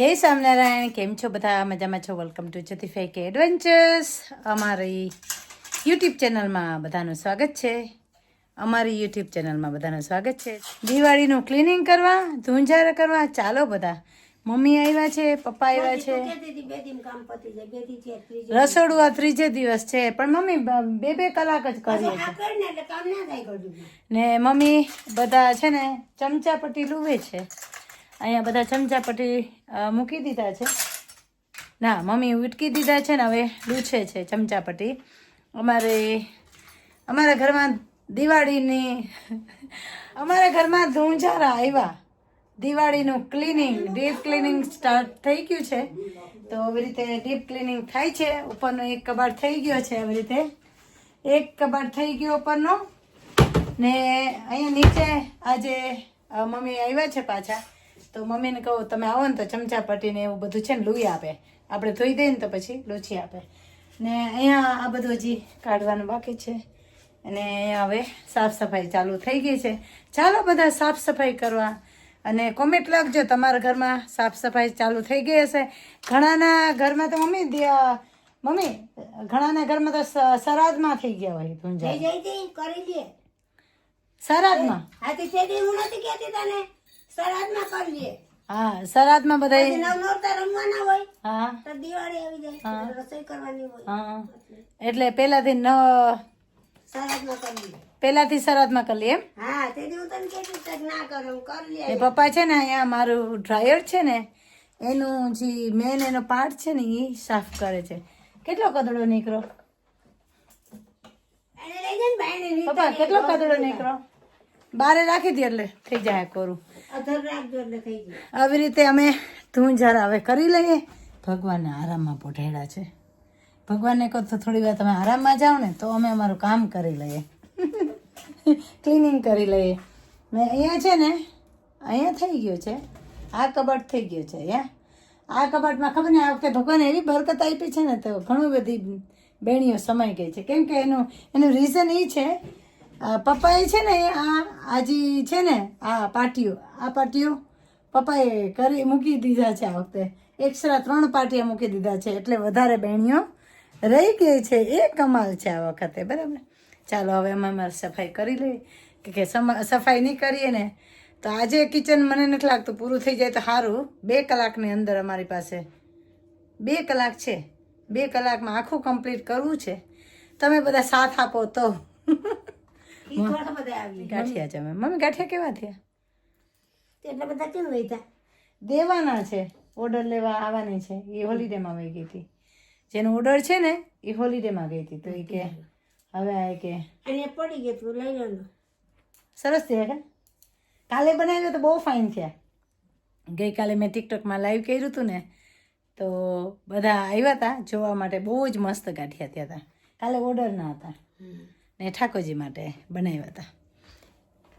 જય સ્વામિનારાયણ. કેમ છો બધા? મજામાં છો? વેલકમ ટુ જતીફાઈ કે એડવેન્ચર્સ અમારી યુટ્યુબ ચેનલમાં બધાનું સ્વાગત છે. અમારી યુટ્યુબ ચેનલમાં બધાનું સ્વાગત છે. દિવાળીનું ક્લિનિંગ કરવા ધૂંઝારા કરવા ચાલો બધા. મમ્મી આવ્યા છે પપ્પા આવ્યા છે. રસોડું આ ત્રીજે દિવસ છે પણ મમ્મી બે બે કલાક જ કરીએ ને મમ્મી બધા છે ને ચમચા પટ્ટી લુવે છે. અહીંયા બધા ચમચા પટ્ટી મૂકી દીધા છે. ના મમ્મી ઉટકી દીધા છે ને હવે લૂછે છે ચમચા પટ્ટી અમારે, અમારા ઘરમાં દિવાળીની, અમારા ઘરમાં ધૂંઝારા આવ્યા. દિવાળીનું ક્લિનિંગ ડીપ ક્લિનિંગ સ્ટાર્ટ થઈ ગયું છે. તો આવી રીતે ડીપ ક્લિનિંગ થાય છે. ઉપરનો એક કબાટ થઈ ગયો છે આવી રીતે. એક કબાટ થઈ ગયો ઉપરનો. ને અહીંયા નીચે આજે મમ્મી આવ્યા છે પાછા. તો મમ્મીને કહું તમે આવો ને તો ચમચા પટ્ટીને એવું બધું છે ને લૂઈ આપે. આપણે ધોઈ દઈએ ને તો પછી લૂછી આપે. ને અહીંયા આ બધું હજી કાઢવાનું બાકી છે. અને અહીંયા હવે સાફ સફાઈ ચાલુ થઈ ગઈ છે. ચાલો બધા સાફ સફાઈ કરવા. અને કોમેન્ટ લખજો તમારા ઘરમાં સાફ સફાઈ ચાલુ થઈ ગઈ હશે. ઘણાના ઘરમાં તો મમ્મી દે- મમ્મી ઘણાના ઘરમાં તો સરાદમાં થઈ ગયા હોય તું જાય સરાદમાં? હા તે તે હું નથી કહેતી તને? સરાદમાં કરીએ. હા સરાદમાં બધા નવ નવતા રમવાના હોય હા. તો દિવાળી આવી જાય રસોઈ કરવાની હોય. હા. એટલે પહેલાથી ન સરાદમાં કરીએ. પેલાથી સરાદમાં કરી લઈએ એમ? હા તેથી હું તને કેટલી ના કરું કરી લે. એ પપ્પા છે ને અહીંયા મારું ડ્રાયર છે ને એનું જે મેન એનો પાર્ટ છે ને એ સાફ કરે છે. કેટલો કદડો નીકળો? પપ્પા કેટલો કદડો નીકળો? બારે રાખી દે એટલે થઈ જાય કોરું. આવી રીતે અમે ધૂંઝારા હવે કરી લઈએ. ભગવાનને આરામમાં પોઢેડા છે. ભગવાનને કહો તો થોડી વાર તમે આરામમાં જાઓ ને તો અમે અમારું કામ કરી લઈએ. ક્લિનિંગ કરી લઈએ. મેં અહીંયા છે ને અહીંયા થઈ ગયો છે. આ કબાટ થઈ ગયો છે અહીંયા આ કબાટમાં ખબર ને આ વખતે ભગવાને એવી બરકત આપી છે ને તો ઘણું બધી બેણીઓ સમાઈ ગઈ છે. કેમ કે એનું એનું રીઝન એ છે પપ્પાએ છે ને, આ આજી છે ને, આ પાટીઓ આ પાટીઓ પપ્પાએ કરી મૂકી દીધા છે આ વખતે. એક્સ્ટ્રા ત્રણ પાટિયા મૂકી દીધા છે, એટલે વધારે બહેણીઓ રહી ગઈ છે, એ કમાલ છે આ વખતે, બરાબર? ચાલો, હવે અમે અમારે સફાઈ કરી લઈએ. કે સફાઈ નહીં કરીએ ને, તો આજે કિચન મને નથી લાગતું પૂરું થઈ જાય તો સારું. બે કલાકની અંદર અમારી પાસે, બે કલાક છે. બે કલાકમાં આખું કમ્પ્લીટ કરવું છે. તમે બધા સાથ આપો તો. ગાંઠિયા જમે મમ્મી ગાંઠિયા કેવા થયા? એટલે બધા કેમ વહીતા દેવાના છે. ઓર્ડર લેવા આવવાની છે. એ હોલિડેમાં વહી ગઈ હતી. જેનો ઓર્ડર છે ને એ હોલિડેમાં ગઈ હતી. તો એ કે હવે આ કે અને પડી ગયું તું લઈ લેવાનું. સરસ થયા કે? કાલે બનાવ્યો તો બહુ ફાઇન થયા. ગઈકાલે મેં ટિકટોકમાં લાઈવ કર્યું હતું ને તો બધા આવ્યા હતા જોવા માટે બહુ જ મસ્ત ગાંઠિયા થયા હતા કાલે ઓર્ડરના હતા. ને ઠાકોરજી માટે બનાવ્યા હતા.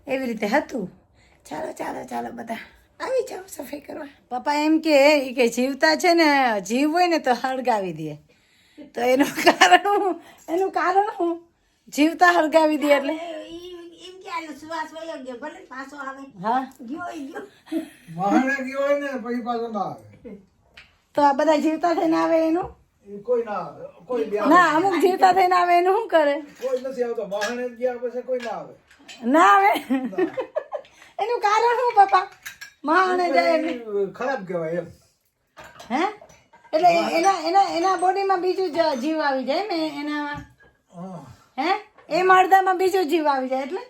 એવી રીતે હતું. ચાલો ચાલો ચાલો બધા આવી જાઓ સફાઈ કરવા. પપ્પા એમ કે એ કે જીવતા છે ને જીવ હોય ને તો હળગાવી દે. તો એનું કારણ હું એનું કારણ હું જીવતા હળગાવી દે એટલે? એમ કે આનો સુવાસ વયો ગયો ભલે ને પાછો આવે. હા? ગયો ઈ ગયો. વાહણે ગયો હોય ને પછી પાછો ના આવે. તો આ બધા જીવતા થઈને આવે એનું? કોઈ ના કોઈ ના અમુક જીવતા થઈને આવે એનું શું કરે? કોઈ નથી આવતો વાહણે ગયા પછી કોઈ ના આવે. ના આવે? એનું કારણ શું પપ્પા? માણે જાય ખરાબ કહેવાય એમ. હે? એટલે એના એના એના બોડીમાં બીજું જીવ આવી જાય ને એનામાં. હે. એ મળદામાં બીજું જીવ આવી જાય એટલે?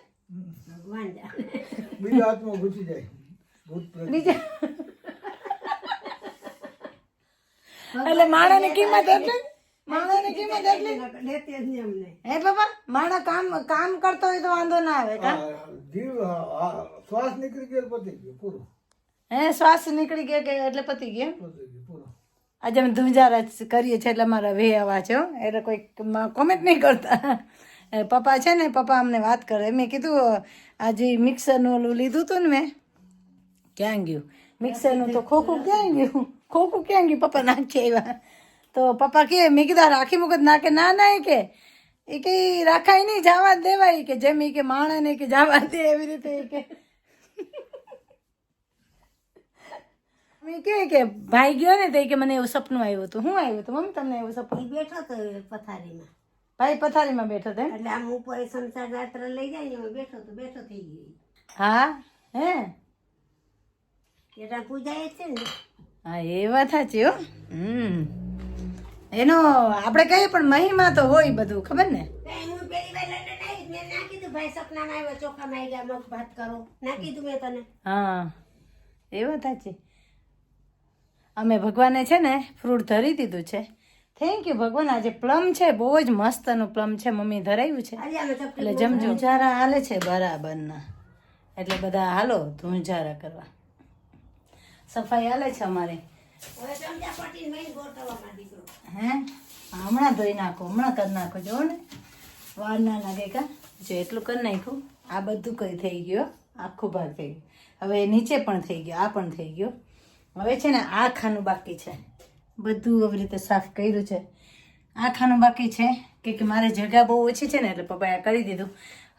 ભગવાન. બીજા ઘૂસી જાય. ભૂત બીજા એટલે માણાની કિંમત એટલે? માણાની કિંમત એટલી? લેતી જ નહીં અમને. હે પપ્પા માણા કામ કામ કરતો હોય તો વાંધો ના આવે કા? જીવ શ્વાસ નીકળી ગયો પતી ગયો પૂરો. હે શ્વાસ નીકળી ગયો કે એટલે પતી ગયો? આજે અમે ધુંજારા કરીએ છીએ એટલે અમારા વે આવા છે એટલે કોઈ કોમેન્ટ નહીં કરતા. એ પપ્પા છે ને પપ્પા અમને વાત કરે. મેં કીધું આજે મિક્સરનું ઓલું લીધું હતું ને મેં ક્યાં ગયું? મિક્સરનું તો ખોખું ક્યાં ગયું? ખોખું ક્યાં ગયું પપ્પા નાખી આવ્યા? તો પપ્પા કે મેં કીધા રાખી મૂકત ના ના એ કે. એ કે રાખાય નહીં જવા દેવાય. કે જેમ એ કે માણસને કે જવા દે એવી રીતે કે. મેં કહે કે ભાઈ ગયો ને તો કે મને એવું સપનું આવ્યું હતું. શું આવ્યું હતું? મમ્મી તમને એવું સપનું બેઠો તો પથારીમાં. ભાઈ પથારીમાં બેઠો હતો એટલે આમ ઉપર સંસાર રાત્ર લઈ જાય ને બેઠો તો બેઠો થઈ ગયો હા હે? એટલે પૂજા એ છે ને હા એ વાત સાચી હો. હમ. એનો આપણે કહીએ પણ મહિમા તો હોય બધું ખબર ને? હું એ વાત સાચી. અમે ભગવાને છે ને ફ્રૂટ ધરી દીધું છે. થેન્ક યુ ભગવાન. આજે પ્લમ છે બહુ જ મસ્તનું પ્લમ છે મમ્મી ધરાવ્યું છે. એટલે જમજો. ઝારા હાલે છે બરાબરના. એટલે બધા હાલો ધૂંઝારા કરવા. સફાઈ હાલે છે અમારે. હે? હમણાં ધોઈ નાખો હમણાં કરી નાખો. જો ને વાર ના લાગે કા? જો એટલું કરી નાખ્યું. આ બધું કઈ થઈ ગયો આખું ભાગ થઈ ગયું. હવે નીચે પણ થઈ ગયો આ પણ થઈ ગયો. હવે છે ને આ ખાનું બાકી છે. બધું આવી રીતે સાફ કર્યું છે. આ ખાનું બાકી છે. કે કે મારે જગ્યા બહુ ઓછી છે ને એટલે પપ્પાએ કરી દીધું.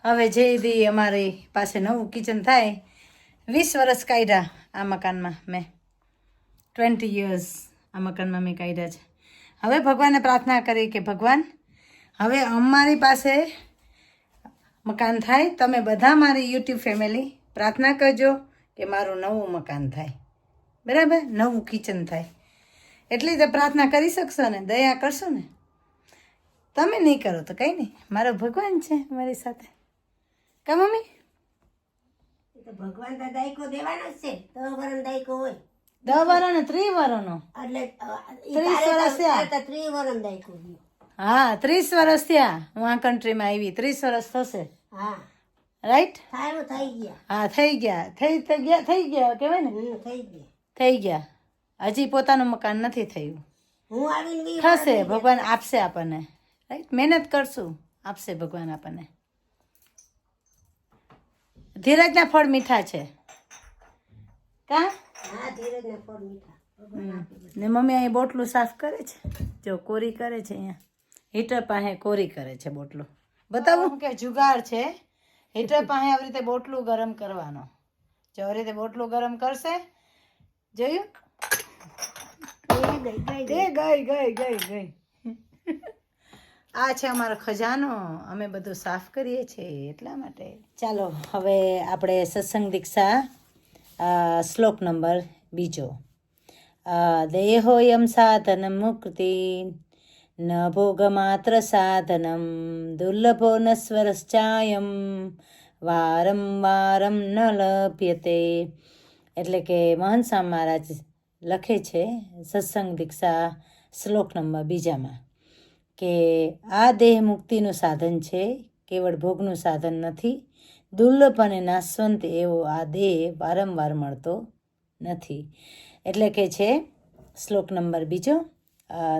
હવે જે બી અમારી પાસે નવું કિચન થાય વીસ વર્ષ કાઢ્યા. આ મકાનમાં મેં. ટ્વેન્ટી યર્સ આ મકાનમાં મેં કાઢ્યા છે. હવે ભગવાનને પ્રાર્થના કરી કે ભગવાન, હવે અમારી પાસે મકાન થાય, તમે બધા મારી યુટ્યુબ ફેમિલી પ્રાર્થના કરજો કે મારું નવું મકાન થાય. બરાબર? નવું કિચન થાય. એટલી તો પ્રાર્થના કરી શકશો ને, દયા કરશો ને? તમે નહીં કરો તો કંઈ નહીં. મારો ભગવાન છે મારી સાથે. કા મમ્મી? તો ભગવાન તો દાયકો દેવાનો જ છે. તો વરણ દાયકો હોય. દસ વરણ વાળાનો એટલે ત્રીસ વર્ષ થયા. તારે વરણ દાયકો હા ત્રીસ વર્ષ થયા. હું આ કન્ટ્રીમાં આવી. ત્રીસ વર્ષ થશે. હા. રાઈટ થઈ ગયા. હા થઈ ગયા. થઈ થઈ ગયા થઈ ગયા કહેવાય ને? થઈ ગયા. થઈ ગયા. હજી પોતાનું મકાન નથી થયું. હું આવીને થશે. ભગવાન આપશે આપણને. રાઈટ મહેનત કરશું. આપશે ભગવાન આપણને. ધીરજના ફળ મીઠા છે. કા? હા ધીરજ ને ફળ મીઠા. ને મમ્મી અહીં બોટલું સાફ કરે છે? જો કોરી કરે છે અહીંયા. હીટર પાસે કોરી કરે છે બોટલું. બતાવું. કે જુગાર છે. હીટર પાસે આવી રીતે બોટલું ગરમ કરવાનો. જો આવી રીતે બોટલું ગરમ કરશે. જોયું? ગઈ ગઈ ગઈ ગઈ ગઈ. આ છે અમારો ખજાનો. અમે બધું સાફ કરીએ છીએ એટલા માટે. ચાલો, હવે આપણે સત્સંગ દીક્ષા શ્લોક નંબર બીજો. દેહોયમ સાધન મુક્તિ, ન ભોગમાત્ર સાધનમ, દુર્લભો ન વારમ વારંવારમ ન લભ્યતે. એટલે કે મહંસા મહારાજ લખે છે સત્સંગ દીક્ષા શ્લોક નંબર બીજામાં. કે આ દેહ મુક્તિનું સાધન છે, કેવળ ભોગનું સાધન નથી. દુર્લભ અને નાશવંત એવો આ દેહ વારંવાર મળતો નથી. એટલે કે છે શ્લોક નંબર બીજો.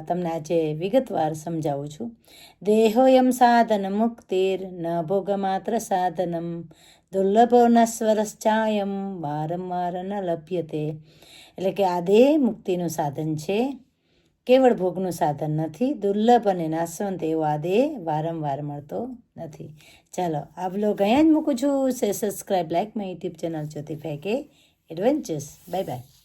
તમને આજે વિગતવાર સમજાવું છું. દેહોયમ સાધન મુક્તિર ન ભોગમાત્ર સાધનમ. દુર્લભો નસ્વરશ્ચાયમ વારંવાર ન લભ્યતે. એટલે કે આ દેહ મુક્તિનું સાધન છે. કેવળ ભોગનું સાધન નથી, દુર્લભ અને નાશવંત એવો આ દેહ વારંવાર મળતો નથી. ચાલો, આ બ્લોગ અહીંયા જ મૂકું છું. Subscribe like my YouTube channel Jyoti ફેકે adventures bye by